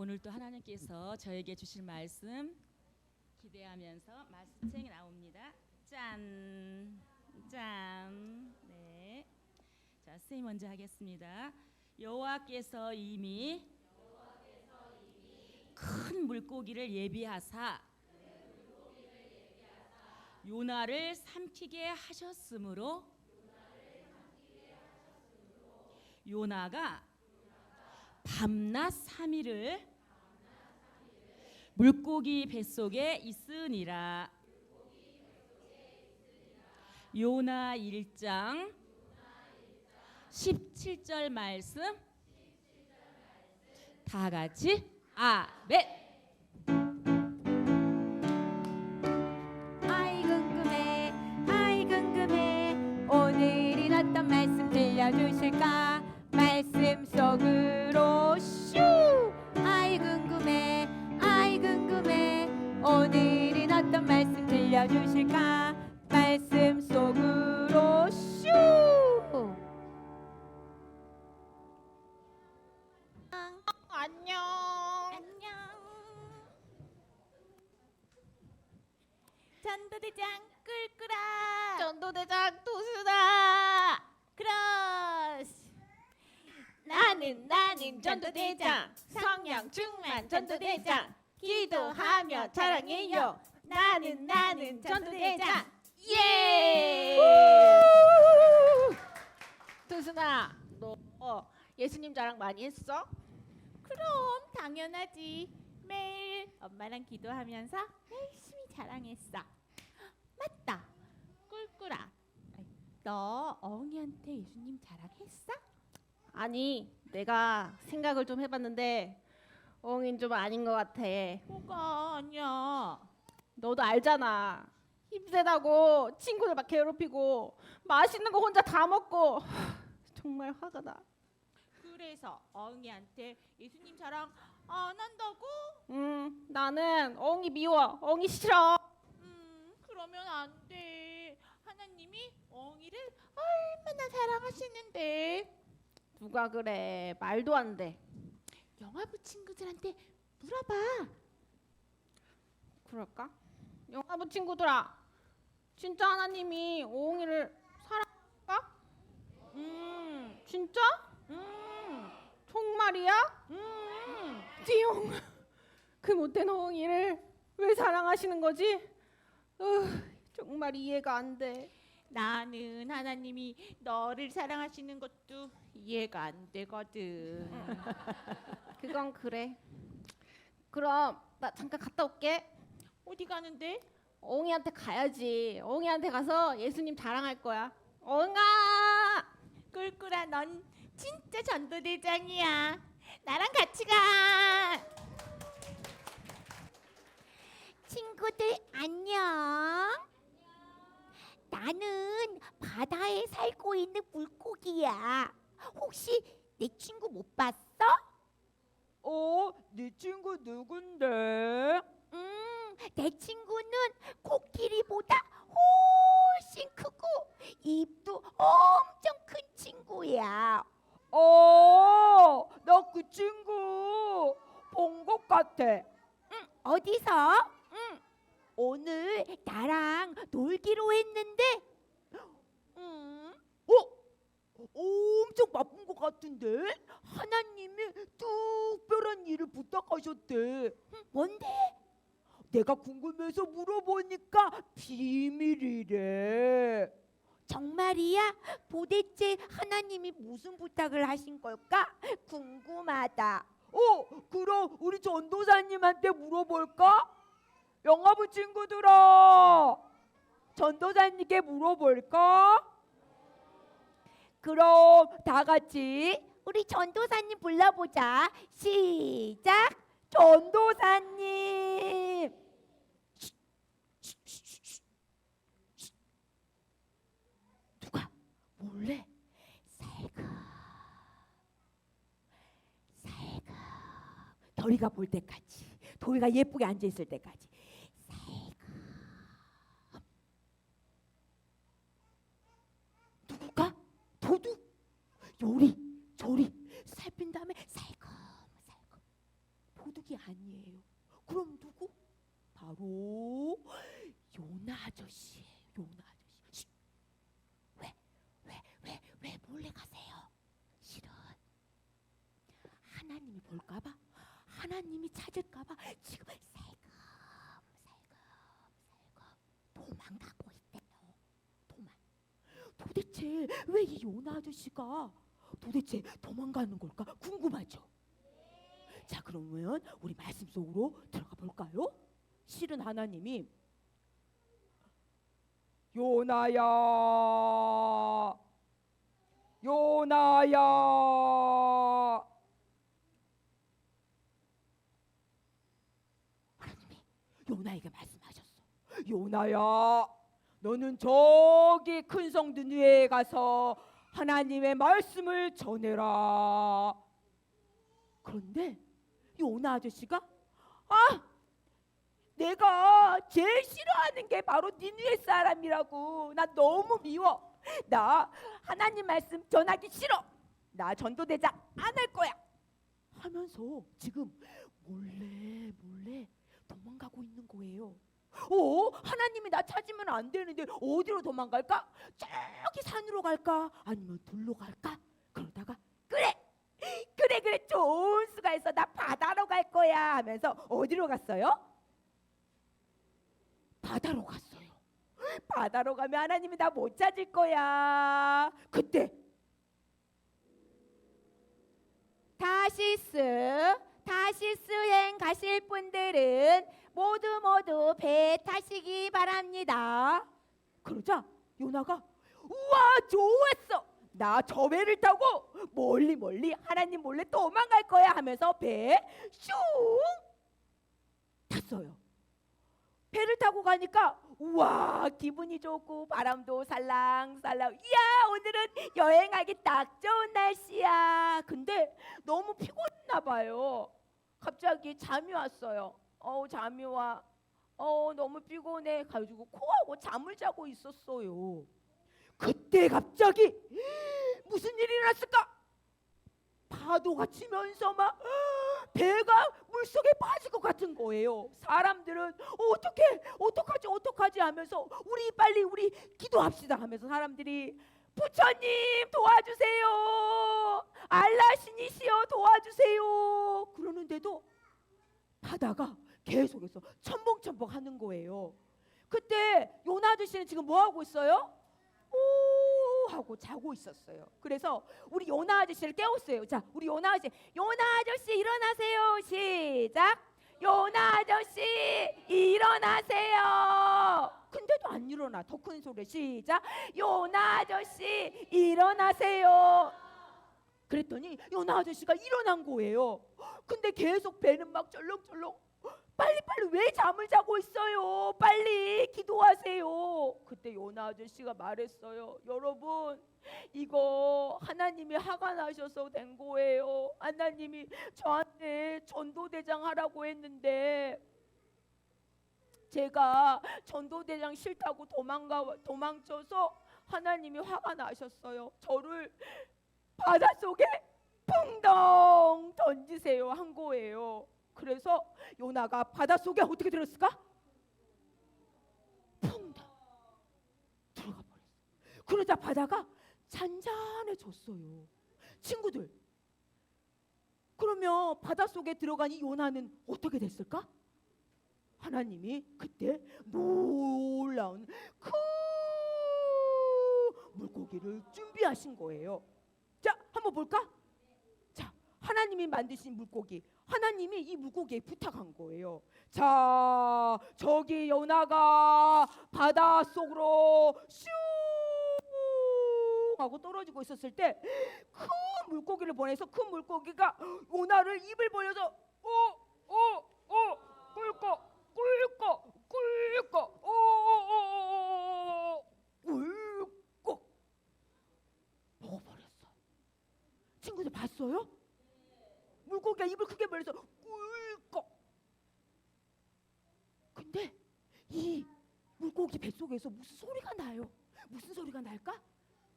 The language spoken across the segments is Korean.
오늘도 하나님께서 저에게 주실 말씀 기대하면서 말씀책이 나옵니다. 짠, 짠. 네. 자, 선생님 먼저 하겠습니다. 여호와께서 이미 큰 물고기를 예비하사 요나를 삼키게 하셨으므로 요나가 밤낮 삼일을 물고기 뱃속에 있으니라. 요나 1장 17절 말씀 다 같이 아멘. 궁금해 오늘은 어떤 말씀 들려주실까 전도대장 꿀꿀아 전도대장 도수다. 크로스 나는 나는 전도대장 성령 충만 전도대장 기도하며 자랑해요. 나는 나는 전도대장 예. 도순아, 너 어, 예수님 자랑 많이 했어? 그럼 당연하지. 매일 엄마랑 기도하면서 열심히 자랑했어. 맞다. 꿀꿀아. 너 어흥이한테 예수님 자랑했어? 아니, 내가 생각을 좀 해봤는데 엉인 좀 아닌 것 같아. 뭐가 아니야. 너도 알잖아. 힘세다고 친구들 막 괴롭히고 맛있는 거 혼자 다 먹고 정말 화가 나. 그래서 어흥이한테 예수님 자랑 안 한다고? 음, 나는 엉이 미워. 엉이 싫어. 음, 그러면 안 돼. 하나님이 어흥이를 얼마나 사랑하시는데. 누가 그래? 말도 안 돼. 영화부 친구들한테 물어봐. 그럴까? 영화부 친구들아, 진짜 하나님이 엉이를 사랑할까? 음, 진짜? 음, 정말이야? 음. 띠용. 그 못된 엉이를 왜 사랑하시는 거지? 으, 정말 이해가 안 돼. 나는 하나님이 너를 사랑하시는 것도 이해가 안 되거든. 그건 그래. 그럼 나 잠깐 갔다 올게. 어디 가는데? 엉이한테 가야지. 엉이한테 가서 예수님 자랑할 거야. 엉아! 꿀꿀아, 넌 진짜 전도대장이야. 나랑 같이 가. 친구들 안녕. 나는 바다에 살고 있는 물고기야. 혹시 내 친구 못 봤어? 어, 네 친구 누군데? 음, 내 친구는 코끼리보다 훨씬 크고 입도 엄청 큰 친구야. 어, 나 그 친구 본 것 같아. 어디서? 응. 오늘 나랑 놀기로 했는데. 음, 어? 엄청 바쁜 것 같은데? 하나님이 특별한 일을 부탁하셨대. 뭔데? 내가 궁금해서 물어보니까 비밀이래. 정말이야? 도대체 하나님이 무슨 부탁을 하신 걸까? 궁금하다. 어, 그럼 우리 전도사님한테 물어볼까? 영화부 친구들아, 전도사님께 물어볼까? 그럼 다 같이 우리 전도사님 불러보자. 시작. 전도사님. 누가 몰래 살금 살금 도리가 볼 때까지, 도리가 예쁘게 앉아 있을 때까지. 바로 요나 아저씨예요. 요나 아저씨. 왜? 왜? 왜? 왜 몰래 가세요? 실은 하나님이 볼까 봐. 하나님이 찾을까 봐 지금 살금 살금 살금 도망가고 있대요. 도망. 도대체 왜 이 요나 아저씨가 도대체 도망가는 걸까 궁금하죠? 자 그러면 우리 말씀 속으로 들어가 볼까요? 실은 하나님이 요나야 요나야 하나님이 요나에게 말씀하셨어 요나야 너는 저기 큰성 느느에 가서 하나님의 말씀을 전해라. 그런데 요나 아저씨가 아 내가 제일 싫어하는 게 바로 니누의 사람이라고 나 너무 미워 나 하나님 말씀 전하기 싫어 나 전도대장 안 할 거야 하면서 지금 몰래 몰래 도망가고 있는 거예요. 어? 하나님이 나 찾으면 안 되는데 어디로 도망갈까? 저기 산으로 갈까? 아니면 들로 갈까? 그러다가 그래 그래 그래 좋은 수가 있어 나 바다로 갈 거야 하면서 어디로 갔어요? 바다로 갔어요. 바다로 가면 하나님이 나 못 찾을 거야. 그때 다시스 다시스행 가실 분들은 모두 모두 배 타시기 바랍니다. 그러자 요나가 우와 좋았어 나 저 배를 타고 멀리 멀리 하나님 몰래 도망갈 거야 하면서 배에 슝 탔어요 배를 타고 가니까 우와 기분이 좋고 바람도 살랑살랑. 이야 오늘은 여행하기 딱 좋은 날씨야. 근데 너무 피곤했나 봐요. 갑자기 잠이 왔어요. 어우 잠이 와. 어 너무 피곤해. 가지고 코하고 잠을 자고 있었어요. 그때 갑자기 무슨 일이 일어났을까? 파도가 치면서 막 배가 물속에 빠질 것 같은 거예요. 사람들은 어떻게 어떡하지 어떡하지 하면서 우리 빨리 우리 기도합시다 하면서 사람들이 부처님 도와주세요. 알라신이시여 도와주세요. 그러는데도 바다가 계속해서 첨벙첨벙 하는 거예요. 그때 요나 아저씨는 지금 뭐 하고 있어요? 오 하고 자고 있었어요. 그래서 우리 요나 아저씨를 깨웠어요. 자, 우리 요나 아저씨, 요나 아저씨 일어나세요. 시작. 요나 아저씨 일어나세요. 근데도 안 일어나. 더 큰 소리. 시작. 요나 아저씨 일어나세요. 그랬더니 요나 아저씨가 일어난 거예요. 근데 계속 배는 막 절렁절렁 빨리 빨리 왜 잠을 자고 있어요? 빨리 기도하세요. 그때 요나 아저씨가 말했어요. 여러분 이거 하나님이 화가 나셔서 된 거예요. 하나님이 저한테 전도대장 하라고 했는데 제가 전도대장 싫다고 도망가 도망쳐서 하나님이 화가 나셨어요. 저를 바닷속에 퐁덩 던지세요 한 거예요. 그래서 요나가 바닷속에 어떻게 들었을까? 퐁덩 들어가 버렸어. 그러자 바다가 잔잔해졌어요. 친구들, 그러면 바닷속에 들어간 이 요나는 어떻게 됐을까? 하나님이 그때 놀라운 큰 물고기를 준비하신 거예요. 자, 한번 볼까? 자, 하나님이 만드신 물고기. 하나님이 이 물고기에 부탁한 거예요. 자, 저기 요나가 바다 속으로 슝 하고 떨어지고 있었을 때 큰 물고기를 보내서 큰 물고기가 요나를 입을 벌려서 어어어 꿀꺽 꿀꺽 꿀꺽 어어어어 꿀꺽 먹어버렸어. 친구들 봤어요? 물고기가 입을 크게 벌려서 꿀꺽. 근데 이 물고기 뱃속에서 무슨 소리가 나요? 무슨 소리가 날까?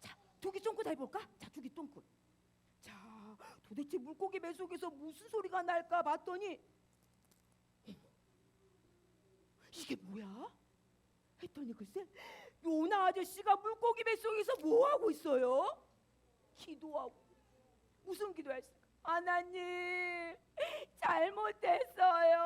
자, 두기 쫑긋 해볼까? 자, 두기 쫑긋. 자, 도대체 물고기 뱃속에서 무슨 소리가 날까 봤더니 이게 뭐야? 했더니 글쎄 요나 아저씨가 물고기 뱃속에서 뭐 하고 있어요? 기도하고 무슨 기도했을까? 하나님 잘못했어요.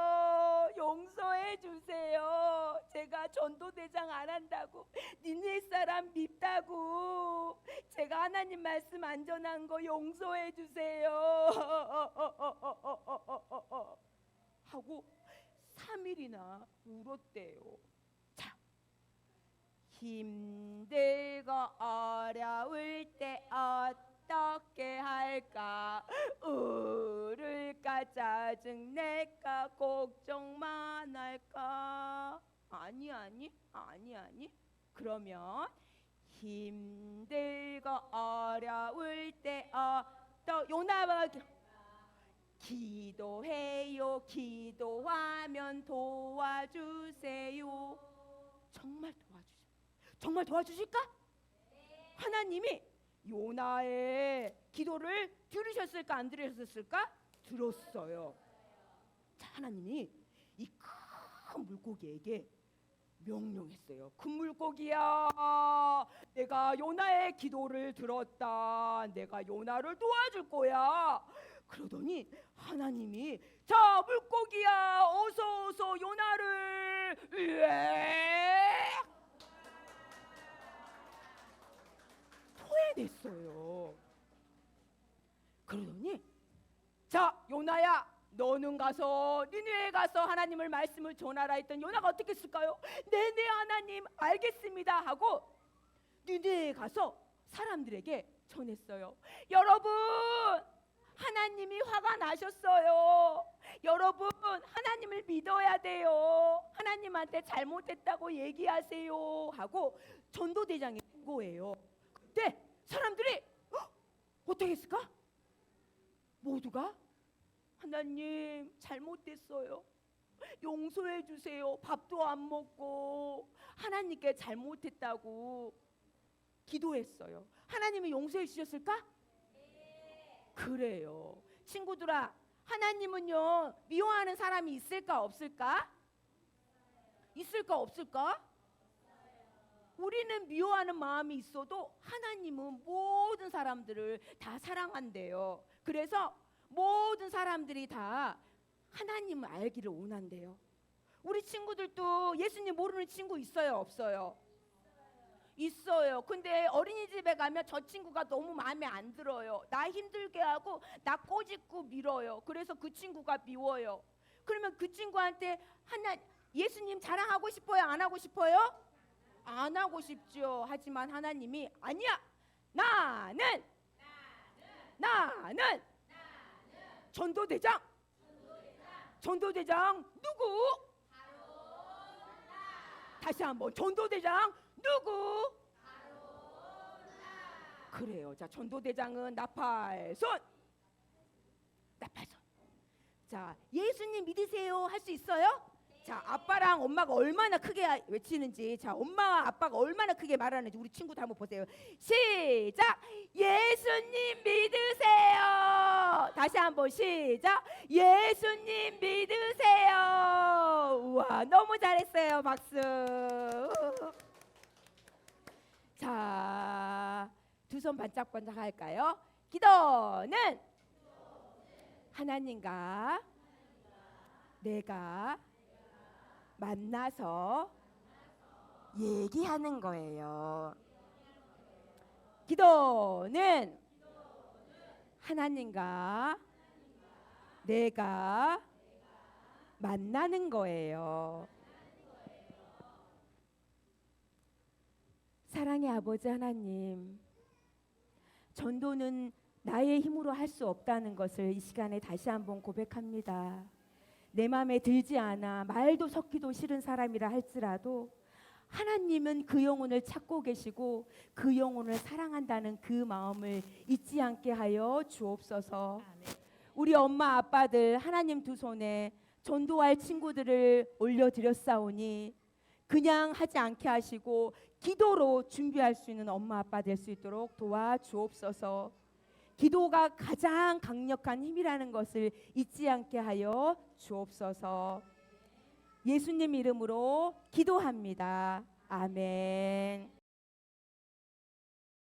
용서해 주세요. 제가 전도대장 안 한다고 니네 사람 밉다고 제가 하나님 말씀 안 전한 거 용서해 주세요. 하고 3일이나 울었대요. 자, 힘들고 어려울 때 어 떻게 할까? 울을까 짜증낼까 걱정만 할까? 아니 아니 아니 아니. 그러면 힘들고 어려울 때 어떠 요나와 기도해요 기도하면 도와주세요 정말 도와주실 정말 도와주실까? 하나님이 요나의 기도를 들으셨을까 안 들으셨을까? 들었어요. 자 하나님이 이 큰 물고기에게 명령했어요. 큰 물고기야 내가 요나의 기도를 들었다. 내가 요나를 도와줄 거야. 그러더니 하나님이 자 물고기야 어서 어서 요나를 으악 토해냈어요. 그러더니 자 요나야 너는 가서 니네에 가서 하나님을 말씀을 전하라 했던 요나가 어떻게 했을까요? 네네 하나님 알겠습니다 하고 니네에 가서 사람들에게 전했어요. 여러분 하나님이 화가 나셨어요. 여러분 하나님을 믿어야 돼요. 하나님한테 잘못했다고 얘기하세요 하고 전도대장이 된 거예요. 그때 사람들이 헉, 어떻게 했을까? 모두가 하나님 잘못됐어요. 용서해 주세요. 밥도 안 먹고 하나님께 잘못했다고 기도했어요. 하나님이 용서해 주셨을까? 그래요. 친구들아, 하나님은요, 미워하는 사람이 있을까, 없을까? 있을까, 없을까? 우리는 미워하는 마음이 있어도 하나님은 모든 사람들을 다 사랑한대요. 그래서 모든 사람들이 다 하나님을 알기를 원한대요. 우리 친구들도 예수님 모르는 친구 있어요, 없어요? 있어요. 근데 어린이집에 가면 저 친구가 너무 마음에 안 들어요. 나 힘들게 하고 나 꼬집고 밀어요. 그래서 그 친구가 미워요. 그러면 그 친구한테 하나 예수님 자랑하고 싶어요? 안 하고 싶어요? 안 하고 싶죠. 하지만 하나님이 아니야. 나는 나는 전도대장 전도대장 누구? 다시 한번 전도대장 누구? 그래요. 자, 전도대장은 나팔손. 나팔손. 자, 예수님 믿으세요. 할 수 있어요? 자, 아빠랑 엄마가 얼마나 크게 외치는지, 자, 엄마와 아빠가 얼마나 크게 말하는지 우리 친구들 한번 보세요. 시작. 예수님 믿으세요. 다시 한번 시작. 예수님 믿으세요. 우와, 너무 잘했어요. 박수. 자, 두 손 반짝반짝 할까요? 기도는 하나님과 내가 만나서 얘기하는 거예요. 기도는 하나님과 내가 만나는 거예요. 사랑의 아버지 하나님, 전도는 나의 힘으로 할 수 없다는 것을 이 시간에 다시 한번 고백합니다. 내 마음에 들지 않아 말도 섞기도 싫은 사람이라 할지라도 하나님은 그 영혼을 찾고 계시고 그 영혼을 사랑한다는 그 마음을 잊지 않게 하여 주옵소서. 우리 엄마 아빠들 하나님 두 손에 전도할 친구들을 올려드렸사오니 그냥 하지 않게 하시고 기도로 준비할 수 있는 엄마 아빠 될 수 있도록 도와주옵소서. 기도가 가장 강력한 힘이라는 것을 잊지 않게 하여 주옵소서. 예수님 이름으로 기도합니다. 아멘.